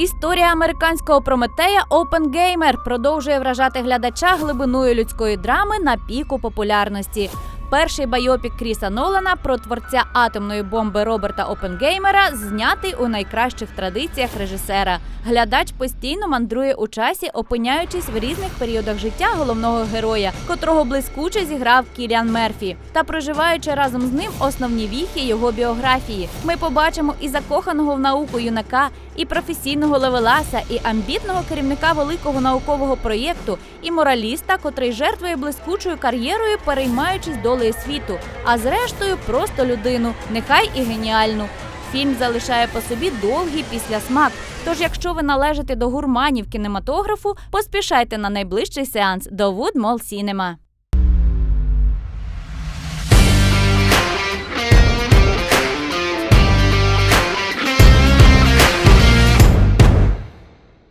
Історія американського прометея Опенгеймер продовжує вражати глядача глибиною людської драми на піку популярності. Перший байопік Кріса Нолана про творця атомної бомби Роберта Опенгеймера знятий у найкращих традиціях режисера. Глядач постійно мандрує у часі, опиняючись в різних періодах життя головного героя, котрого блискуче зіграв Кіліан Мерфі, та проживаючи разом з ним основні віхи його біографії. Ми побачимо і закоханого в науку юнака, і професійного левеласа, і амбітного керівника великого наукового проєкту, і мораліста, котрий жертвує блискучою кар'єрою, переймаючись долею світу, а зрештою просто людину, нехай і геніальну. Фільм залишає по собі довгий післясмак. Тож, якщо ви належите до гурманів кінематографу, поспішайте на найближчий сеанс до Wood Mall Cinema.